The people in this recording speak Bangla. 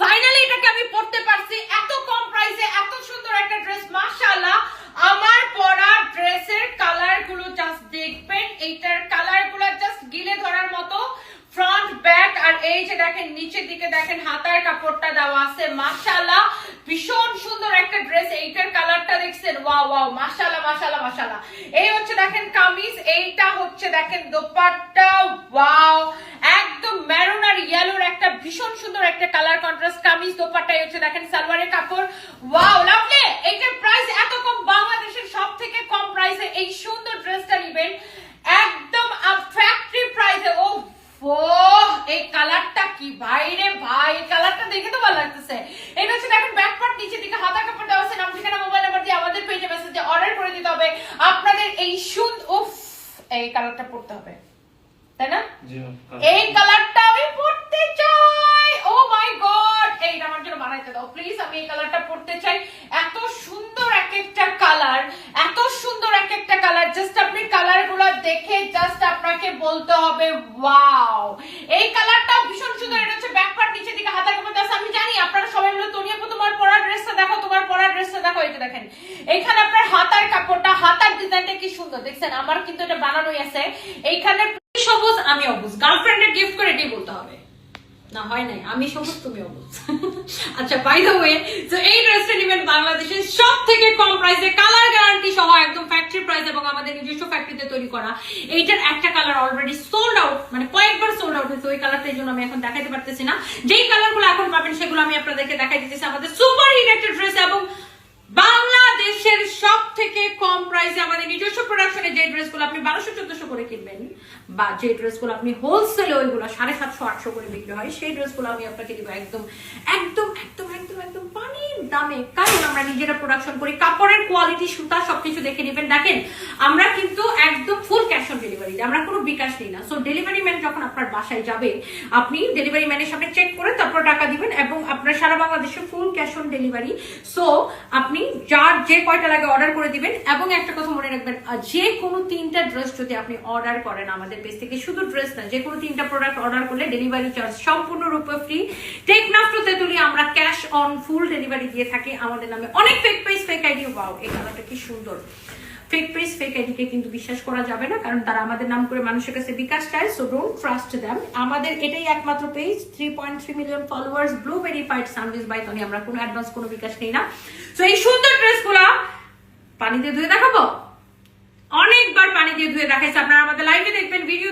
ফাইনালি এটাকে আমি পড়তে পারছি। এত কম প্রাইসে এত সুন্দর একটা ড্রেস মাশাআল্লাহ। আমার পরা ড্রেসের কালারগুলো জাস্ট দেখবেন। এইটার কালারগুলো জাস্ট গিলে ধরার মতো ফ্রন্ট ব্যাক আর এই যে দেখেন, নিচের দিকে দেখেন, হাতার কাপড়টা দেওয়া আছে, মাশাআল্লাহ। ভীষণ সুন্দর একটা ড্রেস এইটার কালারটা দেখছেন ওয়া ওয়াও, মাশাআল্লাহ মাশাআল্লাহ মাশাআল্লাহ। এই হচ্ছে দেখেন কামিজ, এইটা হচ্ছে দেখেন দোপাট্টা ওয়াও। ভীষণ সুন্দর একটা কালার কন্ট্রাস্ট কামিজ দোপাট্টাই হচ্ছে দেখেন সালোয়ারের কাপড়। ওয়াও লাভলি এইটার প্রাইস এত কম বাংলাদেশের সব থেকে কম প্রাইসে এই সুন্দর ড্রেসটা নেবেন। একদম ফ্যাক্টরি প্রাইসে ও এই কালারটা কি ভাই রে ভাই এই কালারটা দেখে তো ভালো লাগতেছে। এটা হচ্ছে দেখেন ব্যাক পার্ট নিচে দিকে হাতা কাপড় দেওয়া আছে। নাম ঠিকানা মোবাইল নাম্বার দিয়ে আমাদের পেজে মেসেজ অর্ডার করে দিতে হবে। আপনাদের এই সুন্দর উফ এই কালারটা পড়তে হবে। তাই না? এই কালারটা আমি পড়তে চাই ও মাই গড এইটা আমার জন্য বানাইতে দাও প্লিজ আমি এই কালারটা পড়তে চাই। এত সুন্দর এক একটা কালার এত সুন্দর এক একটা কালার জাস্ট আপনি কালারগুলো দেখে জাস্ট আপনাকে বলতে হবে ওয়াও এই কালারটাও ভীষণ সুন্দর। এটা হচ্ছে ব্যাক পার্ট নিচে দিকে হাতার কাপড়। আছে আমি জানি আপনারা সবাই মিলে তনিয়া তোমার পরা ড্রেসটা দেখো, তোমার পরা ড্রেসটা দেখো এটা দেখেন। এইখানে আপনার হাতার কাপড়টা, হাতার ডিজাইনটা কি সুন্দর। দেখছেন, আমার কিন্তু এটা বানানোই আছে। এইখানে সবুজ, আমি অবুজ। গার্লফ্রেন্ডের গিফট করে এটাই বলতে হবে? না, হয় নাই। আমি সবুজ, তুমি অবুজ। আচ্ছা বাই দ্য ওয়ে তো এই ড্রেসটা নেবেন বাংলাদেশের সব থেকে কম প্রাইসে কালার গ্যারান্টি সহ একদম ফ্যাক্টরি প্রাইস এবং আমাদের নিজস্ব ফ্যাক্টরিতে তৈরি করা। এইটার একটা কালার অলরেডি সোল্ড আউট মানে কয়েকবার সোল্ড আউট হয়েছে ওই কালারটা এই জন্য আমি এখন দেখাতে পারতেছি না। যেই কালারগুলো এখন পাবেন, সেগুলো আমি আপনাদেরকে দেখাই দিতেছি। আমাদের সুপার হিট একটা ড্রেস এবং বাংলাদেশের সব থেকে কম প্রাইসে আমাদের নিজস্ব প্রোডাকশনে যে ড্রেসগুলো আপনি চোদ্দশো করে কিনবেন, বা যে ড্রেসগুলো আপনি হোলসেলে ওইগুলো সাড়ে সাতশো, আটশো করে বিক্রি হয়, সেই ড্রেসগুলো আমি আপনাকে দিব একদম একদম একদম একদম একদম পানির দামে। কারণ আমরা নিজেরা প্রোডাকশন করি, কাপড়ের কোয়ালিটি সুতা সবকিছু দেখে নেবেন। দেখেন, আমরা কিন্তু একদম ফুল ক্যাশ অন ডেলিভারি আমরা কোনো বিকাশ দিই না। সো ডেলিভারি ম্যান যখন আপনার বাসায় যাবে, আপনি ডেলিভারি ম্যানের সামনে চেক করে তারপর টাকা দিবেন এবং আপনার সারা বাংলাদেশে full cash on delivery so আপনি যার যে কয়টা লাগে অর্ডার করে দিবেন। এবং একটা কথা মনে রাখবেন যে কোনো তিনটা ড্রেস যদি আপনি অর্ডার করেন আমাদের পেজ থেকে। শুধু ড্রেস না, যে কোনো তিনটা প্রোডাক্ট অর্ডার করলে ডেলিভারি চার্জ সম্পূর্ণরূপে ফ্রি টেকনাফ্টো তেতুলি আমরা ক্যাশ অন ফুল ডেলিভারি দিয়ে থাকি আমাদের নামে। অনেক fake page fake ID wow এই কালারটা কি সুন্দর। ফেক পেজ ফেক আইডিকে কিন্তু বিশ্বাস করা যাবে না, কারণ তারা আমাদের নাম করে মানুষের কাছে বিকাশ চায় সো ডোন্ট ট্রাস্ট দেম আমাদের এটাই একমাত্র page three point three million followers blue verified service by Toni আমরা কোনো অ্যাডভান্স কোনো বিকাশ নেই না। সো এই সুন্দর ড্রেসগুলা পানি দিয়ে ধুয়ে দেখাবো? পানি দিয়ে ধুয়ে দেখাইছে আপনারা আমাদের লাইভে দেখবেন ভিডিও